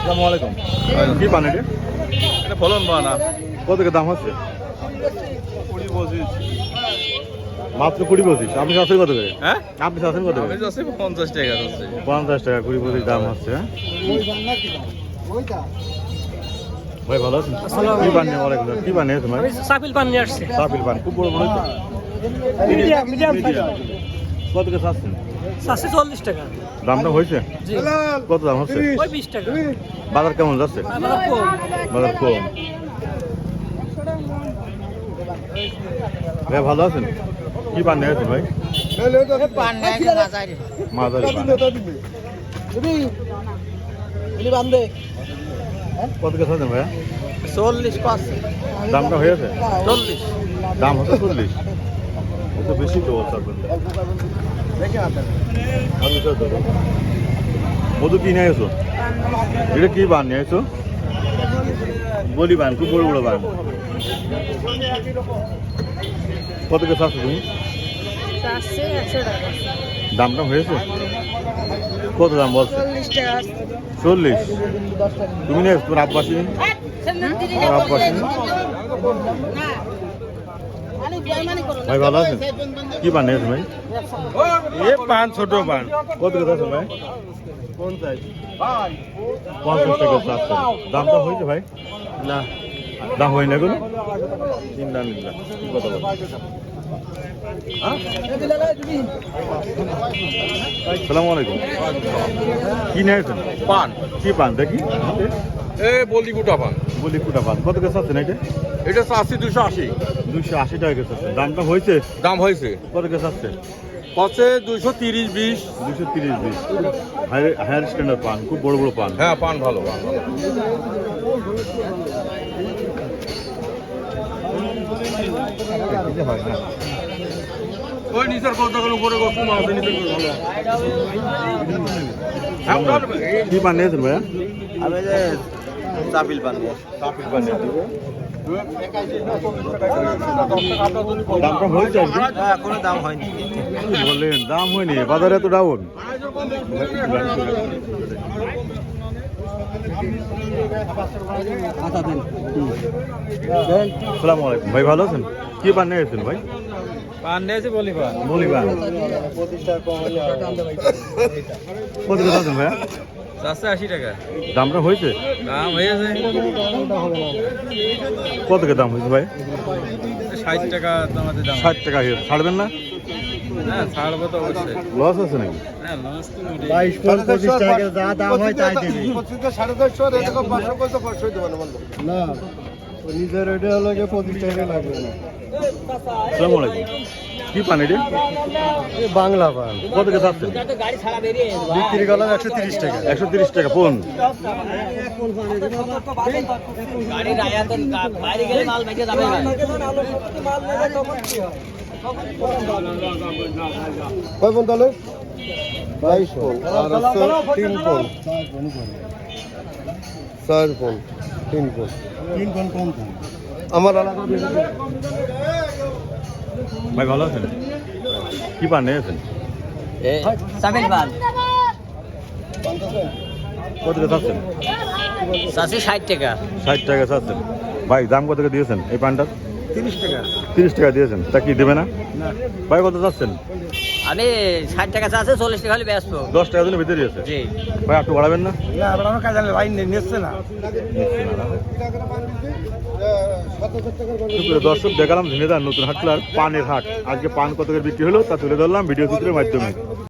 আসসালামু আলাইকুম কি পান এটা? এটা ফলন বা না কত দাম হচ্ছে? কুড়ি পঁচিশ। মাত্র কুড়ি পঁচিশ। আপনি চাচ্ছেন কত করে? হ্যাঁ? আপনি চাচ্ছেন কত করে? পঞ্চাশ টাকা পঞ্চাশ টাকা কুড়ি পঁচিশ দাম হচ্ছে হ্যাঁ? ভাই ভালো আছেন? কি পান নিয়ে ওয়ালাইকুম। কি পান নিয়েছেন ভাই? সাপিল পান নিয়ে আসছে। সাপিল পান খুব বড় বড়। মিডিয়াম মিডিয়াম কত করে চাচ্ছেন? চারশো চল্লিশ টাকা। দামটা হয়েছে? কত দাম হচ্ছে? ওই বিশ টাকা। বাজার কেমন যাচ্ছে? বাজার কম। ভাই ভালো আছেন? কি পান নিয়েছেন ভাই? মাঝারি পান। কত করে চাচ্ছেন ভাইয়া? চল্লিশ পাঁচ। দামটা হয়েছে? চল্লিশ। দাম হচ্ছে চল্লিশ। তো বেশি বলছে আপনাদের আমি তো দেবো। মধু কি নিয়ে এসো এটা কি বান নিয়ে এসো বলি বান খুব বড় বড় বান। কত কে চাচ্ছ তুমি? একশো দামটা হয়েছে? কত দাম বলছে? চল্লিশ তুমি নিয়ে তোর আব্বাসী? আব্বাসী? ভাই ভালো আছেন? কি বান নিয়ে এসো ভাই? এ পান ছোট পান। কত কে চাচ্ছ ভাই? পঞ্চাশ। টাকা চাচ্ছে দামটা হয়েছে ভাই? না। দাম হয় না এগুলো চিন্তা নিল্লা কি কথা বল সালাম আলাইকুম। কি নিয়েছেন পান। কি পান? দেখি। এ বলি গোটা পান। বলি কুটা পান। কত কেছে আছেন এটা? এটা চাচ্ছি দুশো আশি। দুইশো আশি টাকা কেছে আছে। দামটা হয়েছে? দাম হয়েছে। কত কেছে আসছে পচে দুশো তিরিশ বিশ। দুশো তিরিশ বিশ। হায়ার স্ট্যান্ডার্ড পান খুব বড় বড় পান। হ্যাঁ পান ভালো পান ভালো। ওই নিচের কতগুলো উপরে কত মাছ নিচের ভালো। কি পান নিয়েছেন ভাইয়া? আমি চাপিল পান কাপিল পান দামটা হয়েছে আর কি? এখনও দাম হয়নি। কি বলেন দাম হয়নি বাজারে এত ডাউন সালাম আলাইকুম। ভাই ভালো আছেন? কি পান নিয়েছেন ভাই? পান নিয়েছে বলি পান বলি পান কত টাকা ভাইয়া। চারশো আশি টাকা। দামটা হয়েছে? দাম হয়েছে কত দাম হয়েছে ভাই? ষাট টাকা তোমাদের দাম। ষাট টাকা ছাড়বেন না? হ্যাঁ ছাড়বো তো লস আছে নাকি? হ্যাঁ নিজের এটা হলো পঁচিশ টাকা লাগবে না। কি পান এটা? বাংলা পান। কত টাকা চাচ্ছেন? বিক্রি করলাম একশো তিরিশ টাকা। একশো তিরিশ টাকা পোন কয় ফোন তাহলে? বাইশ ফোন। আর তিন ফোন। চার ফোন তিন ফোন। তিন ফোন কম আমার আলাদা ভাই ভালো আছেন? কি পান নিয়েছেন পান। কত টাকা চাচ্ছেন ষাট টাকা। ষাট টাকা চাচ্ছেন। ভাই দাম কত টাকা দিয়েছেন এই পানটার? তিরিশ টাকা। তিরিশ টাকা দিয়েছেন। তা কি দেবে না? ভাই কত চাচ্ছেন? আমি ষাট টাকা চাচ্ছে চল্লিশ টাকা হলে ব্যস্ত দশ টাকা দিলে ভিতরে আছে জি। ভাই একটু বাড়াবেন না? না আমার কাজ ভাই নিচ্ছে না। দর্শক, দেখালাম ঝিনেদার নতুন হাটলার পানের হাট। আজকে পান কত করে বিক্রি হলো তা তুলে ধরলাম ভিডিও চিত্রের মাধ্যমে।